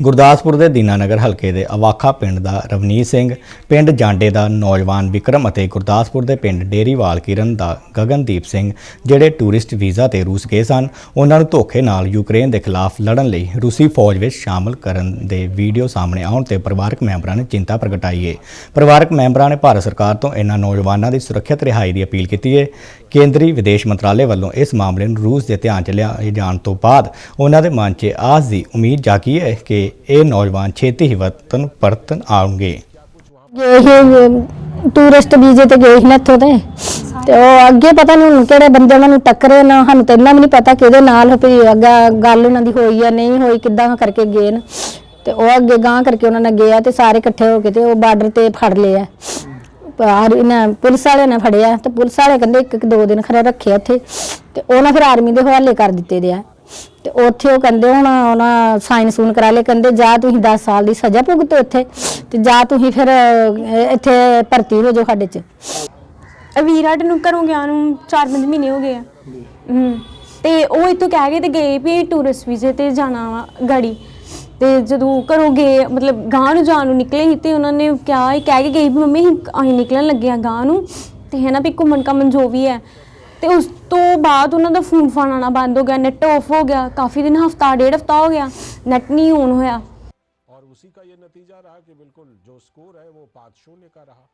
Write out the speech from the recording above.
ਗੁਰਦਾਸਪੁਰ ਦੇ ਦੀਨਾਨਗਰ ਹਲਕੇ ਦੇ ਅਵਾਖਾ ਪਿੰਡ ਦਾ ਰਵਨੀਤ ਸਿੰਘ, ਪਿੰਡ ਜਾਂਡੇ ਦਾ ਨੌਜਵਾਨ ਵਿਕਰਮ ਅਤੇ ਗੁਰਦਾਸਪੁਰ ਦੇ ਪਿੰਡ ਡੇਰੀਵਾਲ ਕਿਰਨ ਦਾ ਗਗਨਦੀਪ ਸਿੰਘ, ਜਿਹੜੇ ਟੂਰਿਸਟ ਵੀਜ਼ਾ ਤੇ ਰੂਸ ਗਏ ਸਨ, ਉਹਨਾਂ ਨੂੰ ਧੋਖੇ ਨਾਲ ਯੂਕਰੇਨ ਦੇ ਖਿਲਾਫ ਲੜਨ ਲਈ ਰੂਸੀ ਫੌਜ ਵਿੱਚ ਸ਼ਾਮਲ ਕਰਨ ਦੇ ਵੀਡੀਓ ਸਾਹਮਣੇ ਆਉਣ ਤੇ ਪਰਿਵਾਰਕ ਮੈਂਬਰਾਂ ਨੇ ਚਿੰਤਾ ਪ੍ਰਗਟਾਈ ਹੈ ਪਰਿਵਾਰਕ ਮੈਂਬਰਾਂ ਨੇ ਭਾਰਤ ਸਰਕਾਰ ਤੋਂ ਇਹਨਾਂ ਨੌਜਵਾਨਾਂ ਦੀ ਸੁਰੱਖਿਅਤ ਰਿਹਾਈ ਦੀ ਅਪੀਲ ਕੀਤੀ ਹੈ ਕੇਂਦਰੀ ਵਿਦੇਸ਼ ਮੰਤਰਾਲੇ ਵੱਲੋਂ ਇਸ ਮਾਮਲੇ ਨੂੰ ਰੂਸ ਦੇ ਧਿਆਨ ਚ ਲਿਆ ਜਾਣ ਤੋਂ ਬਾਅਦ ਉਹਨਾਂ ਦੇ ਮਨ 'ਚ ਆਸ ਦੀ ਉਮੀਦ ਜਾਗੀ ਹੈ ਕਿ ਇਹ ਨੌਜਵਾਨ ਛੇਤੀ ਹੀ ਵਤਨ ਪਰਤਨ ਆਉਣਗੇ। ਗਏ ਸੀ ਟੂਰਿਸਟ ਵੀਜ਼ੇ ਤੇ ਗਏ ਸੀ ਨਾ ਇੱਥੋਂ ਤੇ ਤੇ ਉਹ ਅੱਗੇ ਪਤਾ ਨਹੀਂ ਹੁਣ ਕਿਹੜੇ ਬੰਦੇ ਉਹਨਾਂ ਨੂੰ ਟੱਕਰੇ ਨਾ, ਸਾਨੂੰ ਤਾਂ ਇੰਨਾ ਵੀ ਨਹੀਂ ਪਤਾ ਕਿਹਦੇ ਨਾਲ ਵੀ ਅੱਗਾ ਗੱਲ ਉਹਨਾਂ ਦੀ ਹੋਈ ਆ, ਨਹੀਂ ਹੋਈ, ਕਿੱਦਾਂ ਕਰਕੇ ਗਏ ਨੇ। ਤੇ ਉਹ ਅੱਗੇ ਗਾਂ ਕਰਕੇ ਉਹਨਾਂ ਨੇ ਗਿਆ ਤੇ ਸਾਰੇ ਇਕੱਠੇ ਹੋ ਕੇ ਤੇ ਉਹ ਬਾਰਡਰ ਤੇ ਫੜ ਲਏ ਆ ਇਹਨਾਂ ਪੁਲਿਸ ਵਾਲਿਆਂ ਨੇ ਫੜਿਆ ਤੇ ਪੁਲਿਸ ਵਾਲੇ ਕਹਿੰਦੇ ਇੱਕ ਇੱਕ ਦੋ ਦਿਨ ਖਰੇ ਰੱਖਿਆ ਉੱਥੇ ਤੇ ਉਹਨਾਂ ਫਿਰ ਆਰਮੀ ਦੇ ਹਵਾਲੇ ਕਰ ਦਿੱਤੇ ਦੇ ਆ। ਤੇ ਉੱਥੇ ਉਹ ਕਹਿੰਦੇ ਹੁਣ ਉਹਨਾਂ ਸਾਈਨ ਸੂਨ ਕਰਾ ਲਏ ਕਹਿੰਦੇ ਜਾ ਤੁਸੀਂ 10 ਸਾਲ ਦੀ ਸਜ਼ਾ ਭੁਗਤੋ ਇੱਥੇ ਤੇ ਜਾ ਤੁਸੀਂ ਫਿਰ ਅਹ, ਇੱਥੇ ਭਰਤੀ ਹੋ ਜਾਓ ਸਾਡੇ ਚ। ਵੀਰਾਟ ਨੂੰ ਘਰੋਂ ਗਿਆ ਨੂੰ 4-5 ਮਹੀਨੇ ਹੋ ਗਏ ਆ। ਹੂੰ ਤੇ ਉਹ ਇੱਥੋਂ ਕਹਿ ਗਏ ਤੇ ਗਏ ਵੀ ਟੂਰਿਸਟ ਵੀਜ਼ੇ ਤੇ ਜਾਣਾ ਵਾ ਗਾੜੀ। ਤੇ ਜਦੋਂ ਘਰੋਂ ਗਏ ਮਤਲਬ ਗਾਂ ਨੂੰ ਜਾਣ ਨੂੰ ਨਿਕਲੇ ਸੀ ਤੇ ਉਹਨਾਂ ਨੇ ਕਿਹਾ ਇਹ ਕਹਿ ਕੇ ਗਈ ਵੀ ਮੰਮੀ ਅਸੀਂ ਅਸੀਂ ਨਿਕਲਣ ਲੱਗੇ ਆ ਗਾਂ ਨੂੰ। ਤੇ ਹੈ ਨਾ ਵੀ ਘੁੰਮਣ ਘਾਮਣ ਜੋ ਵੀ ਹੈ ਤੇ ਉਸ ਤੋਂ ਬਾਅਦ ਉਹਨਾਂ ਦਾ ਫੋਨ ਫਾਨ ਆਉਣਾ ਬੰਦ ਹੋ ਗਿਆ ਨੈਟ ਆਫ ਹੋ ਗਿਆ ਕਾਫੀ ਦਿਨ ਹਫਤਾ ਡੇਢ ਹਫਤਾ ਹੋ ਗਿਆ ਨੈਟ ਨਹੀਂ ਔਨ ਹੋਇਆ और उसी का ये नतीजा रहा कि बिल्कुल जो स्कोर है वो पाँच शून्य का रहा